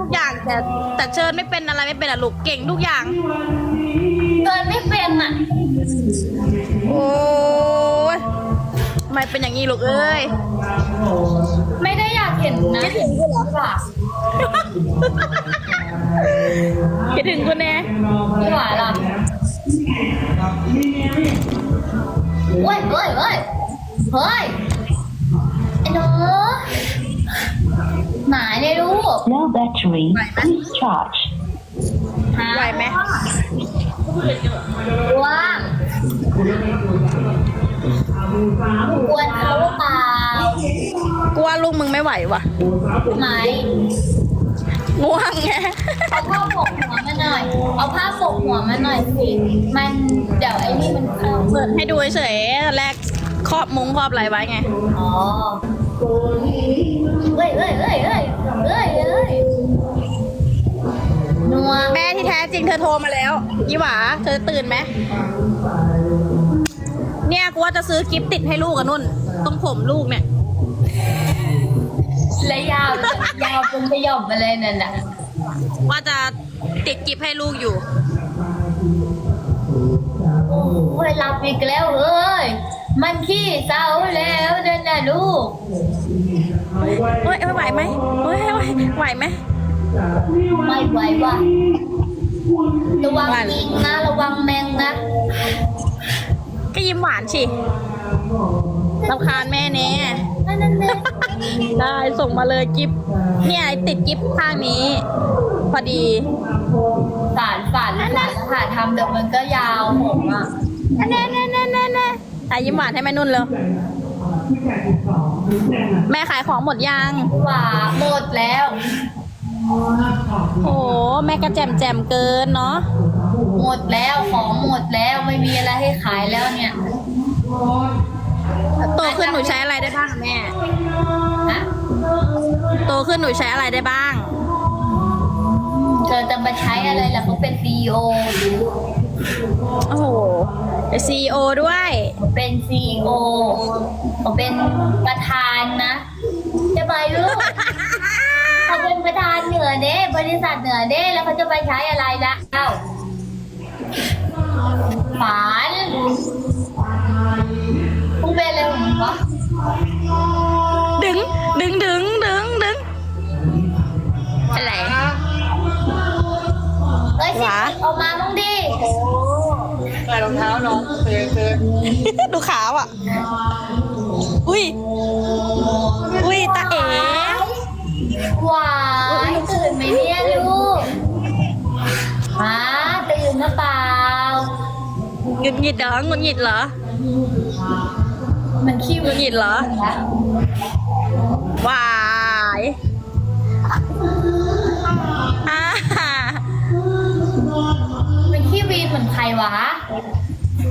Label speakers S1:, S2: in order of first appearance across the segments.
S1: ทุกอย่างแต่แต่เชิญไม่เป็นอะไรไม่เป็นอะลูกเก่งทุกอย่าง
S2: เกินไม่เป็นอะ
S1: โอ้ยทำไมเป็นอย่างนี้ลูกเอ้ย
S2: ไม่ได้อยากเห็นนะ
S1: คิดถึงกูเหรอ
S2: ค่ะ
S1: คิดถึงกูแน่
S2: พี่หวานล่ะเฮ้ยเฮ้ยเฮ้ยเฮ้ยไอ้หนูหมาเนี่ยลูก
S3: No battery. Please charge.
S2: หา
S1: ไหวไหม
S2: ว่างกวนเขาหรือเปล่า
S1: กูว่าลูกมึงไม่ไหวว่ะ
S2: ไหม
S1: ง่วงไง
S2: เอาผ้าปกหัวมาหน่อย เอาผ้าปกหัวมาหน่อยสิ มันเดี๋ยวไอ้นี่มันเข้า
S1: เปิดให้ดูเฉยๆตอนแรกครอบมุ้งครอบอะไรไว้ไง
S2: อ๋อ เฮ้ยเฮ้ยเฮ้ยเฮ้ยเฮ้ยเฮ้ยนัว
S1: แม่ที่แท้จริงเธอโทรมาแล้วยี่หวาเธอตื่นไหมเนี่ยกูว่าจะซื้อกิฟต์ติดให้ลูกกับนุ่น ต้องผมลูกเนี่ย
S2: และยาวยาวเป็นขย่อมมาเลยนั่นน่ะ
S1: ว่าจะติดกิฟต์ให้ลูกอยู่
S2: โอ้ยหลับอีกแล้วเฮ้ย มันขี้เศร้าแล้วนั่นน่ะลูก
S1: เฮ้ยเอ้ยไหวไหมเฮ้ยไหวไหวไหม
S2: ไม่ไหวว่ะระวัง
S1: ไหว
S2: มิงนะระวังแมงนะ
S1: ก็ยิ้มหวานสิรำคาญแม่เนี่ย
S2: นั่นนั่นนั่น
S1: ได้ส่งมาเลยกิฟต์เนี่ยติดกิฟต์ข้างนี้ พอดี
S2: ฝานฝานฝานหาทำเดี๋ยวมันก็ยาวผมอะ
S1: แน่แน่แน่แน่แน่อะยิ้มหวานให้แม่นุ่นเลยแม่ขายของหมดยัง
S2: หว่าหมดแล้ว
S1: โอ้แม่ก็แจมแจมเกินเนาะ
S2: หมดแล้วของหมดแล้วไม่มีอะไรให้ขายแล้วเนี่ย
S1: โตขึ้นหนูใช้อะไรได้บ้างแม่
S2: ฮะ
S1: โตขึ้นหนูใช้อะไรได้บ้าง
S2: เธอจะมาใช้อะไรล่ะเขาเป็นซีโอ
S1: โอ้โหเป็นซีโอด้วย
S2: เป็นซีโอเขาเป็นประธานนะจะไปลูกเขาเป็นประธานเหนือเด้บริษัทเหนือเด้แล้วเขาจะไปใช้อะไรล่ะเอ้าฝัน
S1: ดูขาวอะ อุ้ย อุ้ยตาเอ๋
S2: หวายตื่นไหมเนี่ยลูกฮะตื่นหรือเปล่า
S1: หงุดหงิดเหรอหงุดหงิดเหรอ
S2: มันขี้
S1: หงุดหงิดเหรอวายอ่า
S2: มันขี้วีนเหมือนใครวะ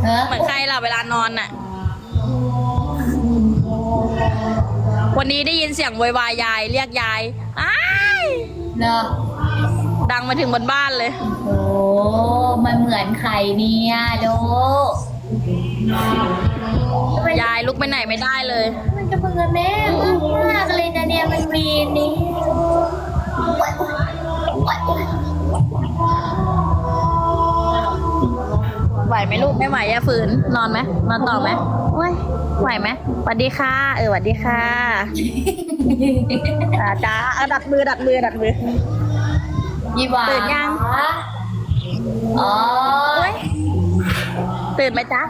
S2: เออ
S1: เหมือนใครล่ะเวลานอนน่ะ วันนี้ได้ยินเสียงโวยวายยาย เรียกยายอ้าย
S2: เนอะ
S1: ดังมาถึงบนบ้านเลย
S2: โอ้มันเหมือนใครเนี่ยลูกทำไม
S1: ยายลุกไปไหนไม่ได้เลย
S2: มันจะเบื่อแม่มากมากเลยนะเนี่ยมันวีนนี่
S1: ไหวไหมลูกไม่ไหวอย่าฝืน นอนไหมนอนต่อไหมโอ้ยไหวไหมสวัสดีค่ะ เออสวัสดีค่ะอ่าจ้าเอาดัดมือดัดมือดัดมือ
S2: ยี่หวา
S1: ตื่นยัง
S2: อ๋อ
S1: โอ้ยตื่นไหมจ๊ะ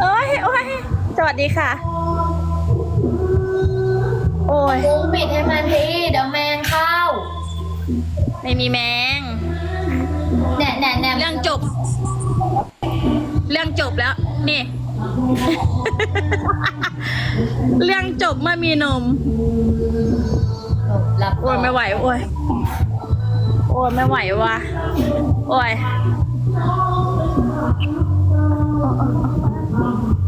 S1: โอ้ยโอ้ยสวัสดีค่ะ โอ้ย
S2: มุ้งปิดให้มันทีเดี๋ยวแมงเข้า
S1: ไม่มีแมง
S2: แน่แน่แน่
S1: เรื่องจบ เรื่องจบแล้ว นี่ เรื่องจบเมื่อมีนม
S2: หลับ
S1: โอ้ยไม่ไหวโอ้ยโอ้ยไม่ไหวว่ะโอ้ย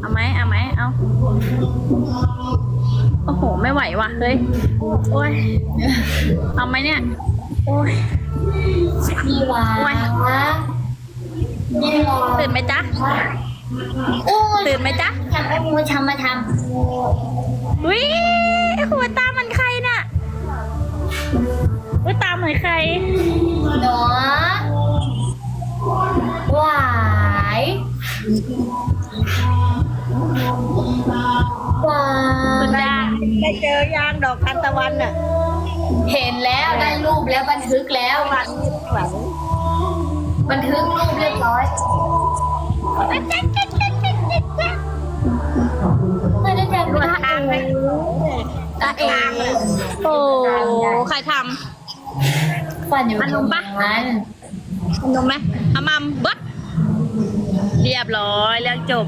S1: เอาไหมเอาไหมเอาโอ้โห ไม่ไหวว่ะเฮ้ยโอ้ยเอาไหมเนี่ย โอ้ย
S2: นี่หวานี่หวาน
S1: ตื่นไหมจ๊ะ ตื่นไหมจ๊ะ
S2: ทำไอ้มูทำมาทำ
S1: วิหัวตามันใครน่ะ
S2: หัวตามือนใค
S1: รหนอห
S2: วา
S1: ยหวาย
S4: ได้เจอยางดอกทานตะวันอะ
S2: เห็นแล้วได้รูปแล้วบันทึกแล้ว
S4: หลัง
S2: บันทึกรูปเรียบร้อยไม่ได้แจก
S1: นวดทางไหมตาเอ๋โอ้ใครท
S2: ฟันอยู่
S1: อันนมปะ
S2: นั้นำ
S1: ขนมไหมอามัมเบัดเรียบร้อยเรื่องจบ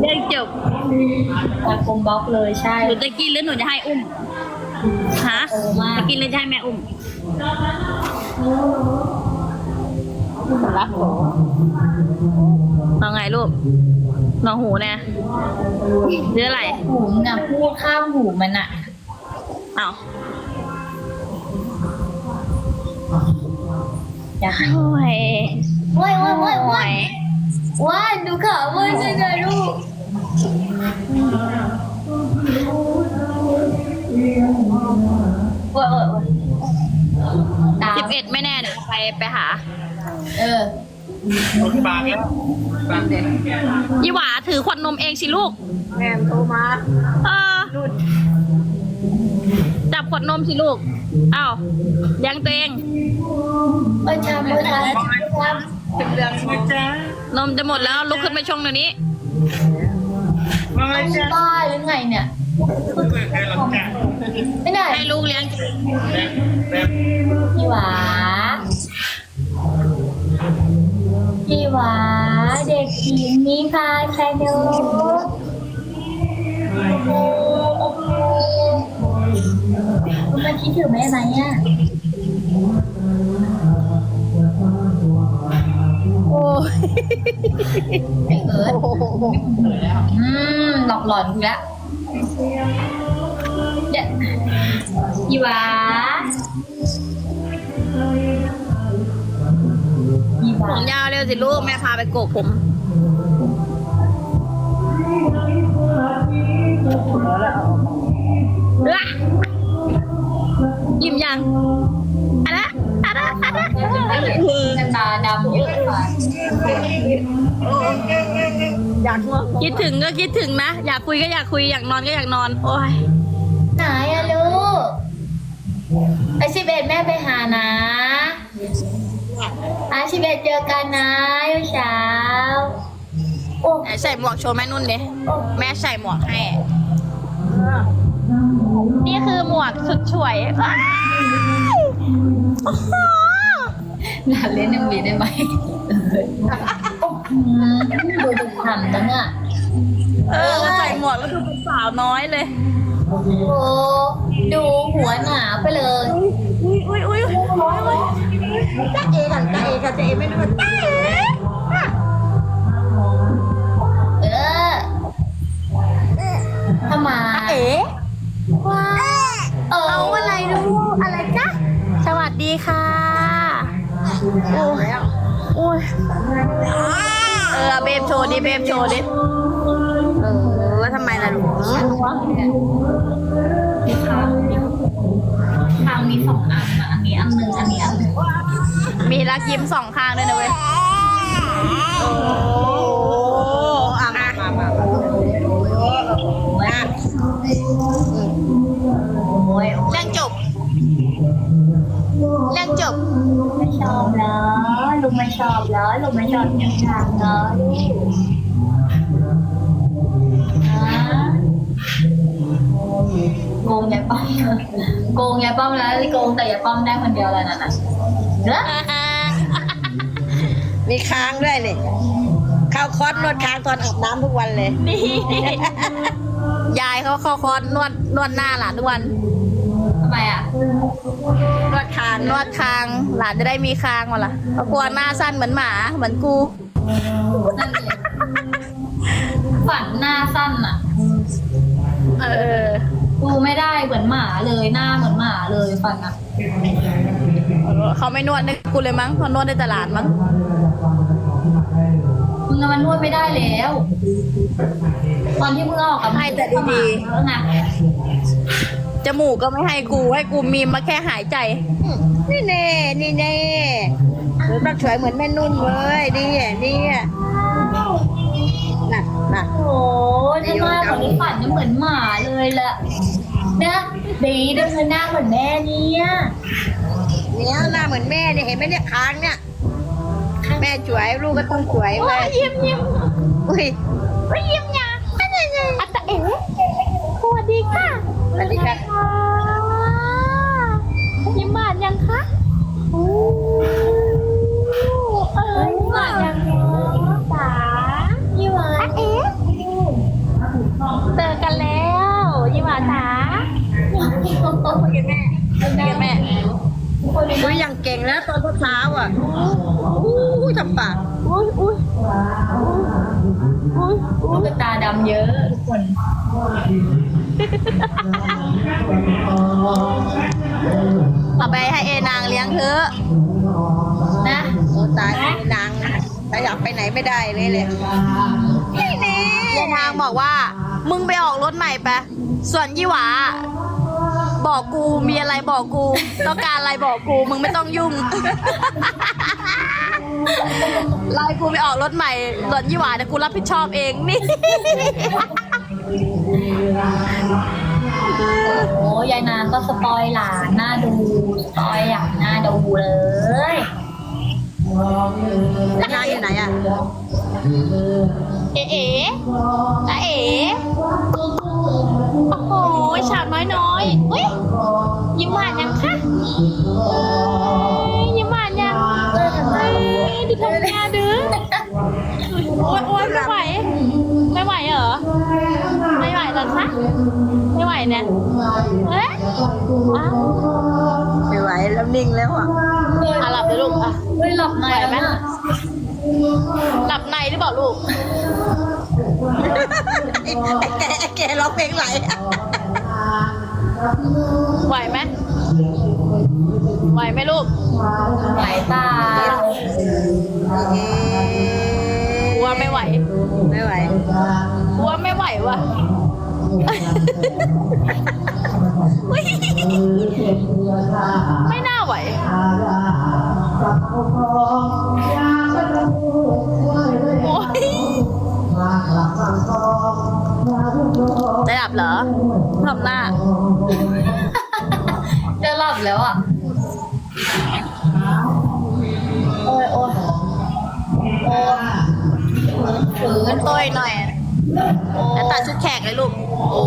S1: เรื่องจบ
S2: ตากลมบล็อกเลยใช่
S1: หนูจะกินหรือหนูจะให้อุ้มฮะ
S2: โอ้มาก
S1: จะกินหรือจะให้แม่อุ้มรักโหน้องไงลูกน้องหูแน่หรืออะไร
S2: หูมน่ะพูดข้ามหูมันอะ
S1: อ้าว
S2: อย่าให้
S1: โอ้ย
S2: ว้ายว้ายว้าย
S1: โอ้
S2: ว้าย
S1: ย
S2: ว้ายดูขามันเลยนะลูก ตาม
S1: สิบเอ็ดไม่แน่เดี๋ยวไปไปหา
S2: เออ
S4: บางแล้วบางเด็ก
S1: ยี่หวาถือขวดนมเองสิลูก
S4: แม่โทรมา
S1: เออจับขวดนมสิลูกอ้าวเลี้ยังตัวเอง
S2: เออชามเออชามชาม
S4: เป็นเรื่องนะจ๊ะ
S1: นมจะหมดแล้วลุกขึ้นไปชงเดี๋ยวนี้
S4: มาเลยจ้ะ
S2: บ้าหรือไงเนี่ย
S4: แค่หลังจาก
S2: ไม่ได้
S1: ให้ลูกเลี้ยง
S4: แบบแบบ
S2: พี่หวาพี่หวาเด็กหญิงมีพาชนกมันคิดถึงแม่ไหมอะ
S1: โอ้ย
S2: ไอเอิร์ธอืมหลอกหลอนกูละ เดี๋ยวพี่หวาพี่ห
S1: ผ
S2: วา
S1: มยาวเร็วสิลูกแม่พาไปโกกผม ละยิ้มยัง
S2: ตาดำเยอะกว่า
S4: อยากมา
S1: คิดถึงก็คิดถึงนะ อยากคุยก็อยากคุย อยากนอนก็อยากนอน โอ้ย
S2: ไหนอะลูกไอชิเบตแม่ไปหานะอาชิเบตเจอกันนะยุเช้าโอ้
S1: ใส่หมวกโชว์แม่นุ่นดิแม่ใส่หมวกให้ นี่คือหมวกสุดช่วยว้ายโอ้โห
S2: หลานเล่นยังมีได้ไหมอืมดูดูทำจังอะ
S1: เออใส่หมวกแล้วดูเป็นสาวน้อยเลย
S2: โอ้ดูหัวหนาไปเลย
S1: อุ้ยอุ้ยอุ้ย
S4: จ้าเอ๋กันจ้าเอ๋กันจ้าเอ๋ไม่รู้ว่าจ้าเอ๋
S2: เอ
S1: โอ้ยโอ้ยเออเบมโชว์ดิเบมโชว์ดิเออว่าทำไมล่ะลูก
S2: ทางมีสองอันอะอันนี้อันหนึ่งอันนี้อันหนึ่ง
S1: มีรักยิ้มสองข้างด้วยนะเว้ยโอ้อ่
S2: ไม่ชอบเหรอลุงไม่ชอบยังทางเหรอฮะโกงยายป้อมโกงยายป้อมแล้วโกงแต่ยายป้อมได้คนเดียวแล้วนั่นน่ะเนอะ
S4: มีค้างด้วยนี่เข้าคอร์สนวดค้างตอนอาบน้ำทุกวันเลย
S1: นี่ ยายเขาเข้าคอร์สนวดนวดหน้าหลานทุกวัน
S2: ทำ ไมอะ
S1: นวดคางนวดคาง หลานจะได้มีคางวะล่ะเขากลัวหน้าสั้นเหมือนหมา เหมือนกู
S2: นั่นเลยฝันหน้าสั้นอะ
S1: เออ
S2: ดูไม่ได้เหมือนหมาเลยหน้าเหมือนหมาเลยฝันอะ
S1: เขาไม่นวดให้กูเลยมั้งเขานวดได้แต่หลานมั้ง
S2: มึงอะมันนวดไม่ได้แล้ว ตอนที่มึงออกกับ
S1: ให้แต่ดีๆ
S2: ๆแล้วไง
S1: จมูกก็ไม่ให้กูให้กูมีมาแค่หายใจ
S4: นี่แน่นี่แน่
S2: อะ
S1: หนูต้องสวยเหมือนแม่นุ่นเลยนี่อะนี่อะน่ะน่ะ
S2: โอ้ยถ้าหน้าของนิฝันจะเหมือนหมาเลยล่ะนะดีดูเธอหน้าเหมือนแม่เนี่ย
S1: เนี่ยหน้าเหมือนแม่เนี่ยเห็นไหมเนี่ยค้างเนี่ยแม่สวยลูกก็ต้องสวยเลย
S2: ยิ้มยิ้ม
S1: อุ้ย
S2: ยิ้มยังอัตตะเอ๋สวัสดีค่ะ
S1: สวัสดีค่ะ
S2: ยิ้มบานยังคะโอ้เออยิ้มบานยังสายิ้มบานเอ๋เจอกันแล้วยิ้มบานสาคุยกับแม่
S1: เรียกแม่อุ้ยยังเก่งนะตอนเช้าๆอะอู้ยทำปาก
S2: อุ้ยอุ้ยอุ้ยอุ้ยตาดำเยอะทุกคน
S1: ต่อไปให้เอนางเลี้ยงเถอะ
S2: นะ
S1: โอ้ตายเอนางขยับไปไหนไม่ได้เลยเลยนี่แน่เอนางบอกว่า มึงไปออกรถใหม่ไปส่วนยี่หวาบอกกูมีอะไรบอกกู ต้องการอะไรบอกกูมึงไม่ต้องยุ่งไล่กูไปออกรถใหม่ส่วนยี่หวาเดี๋ยกูรับผิดชอบเองนี่
S2: โอ้ยายนางก็สปอยหลานน่าดูสปอยอย่างน่าดูเลย
S1: แล้วนางอยู่ไหนอะ
S2: เอ๋เอ๋จ้าเอ๋โอ้โหฉากน้อยน้อยๆอุ้ยยิ้มหวานยังคะเอ้ยยิ้มหวานยังเอ้ยดูทำงานดื้อโอ้ยโอ้ยไม่ไหวไม่ไหวเหรอ ไม่ไหวเหรอคะไม่ไหวเนี่ยเอ๊ะอ้าว
S1: ไม่ไหวแล้วนิ่งแล้วอะ
S2: อะหลับเลยลูกอะเฮ้ยหลับในไหมหลับในหรือเปล่าลูก
S1: ไอ้แกไอ้แกร้องเพลงไหลอะ
S2: ไหวไหมไหวไหมลูกไหวเปล่า
S1: เอ๊ะ
S2: กลัวไม่ไหว
S1: ไม่ไหว
S2: กลัวไม่ไหวว่ะ ไม่น่าไหว
S1: จะหลับเหรอทำหน้า
S2: จะหลับแล้วอะ โอ้ยโอ้ยโอ้ยฝืน
S1: โอ้ยหน่อย แล้วตัดชุดแขกเลยลูก โอ้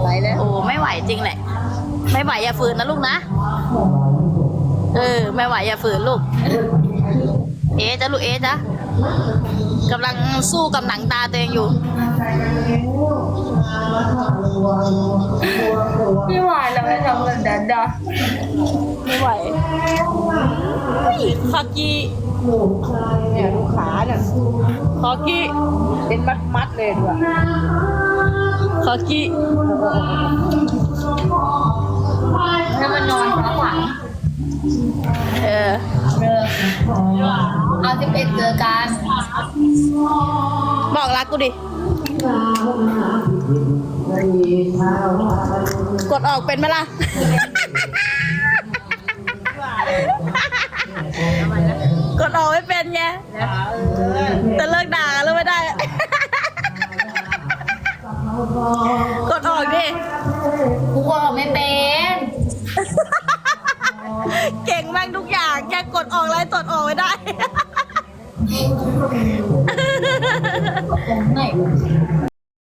S1: ไหวแล้ว โอ้ไม่ไหวจริงแหละ ไม่ไหวอย่าฝืนนะลูกนะ เออ ไม่ไหวอย่าฝืนลูก เอ๊ะจ้ะลูกเอ๊ะจ้ะกำลังสู้กับหนังตาตัวเองอยู่
S2: ไม่ไหวแล้วไม่ทำแบบนั้นดะ
S1: ไม่ไหวคากิ เนี่ยลูกขาเนี่ยคากิเป็นมัดมัดๆเลยด้วยคากิ
S2: ถ้ามันนอนพักหลัง
S1: เออ
S2: เลิกเอาสิบเอ็ดเจอกัน
S1: บอกรักกูดิ กดออกเป็นไหมล่ะ กดออกไม่เป็นไงจะเลิกด่ากันแล้วไม่ได้ กดออกดิ
S2: กูก็ไม่เป็น
S1: เก่งมากทุกอย่างแค่กดออกไลน์ตดออกไม่ได้
S2: ไหน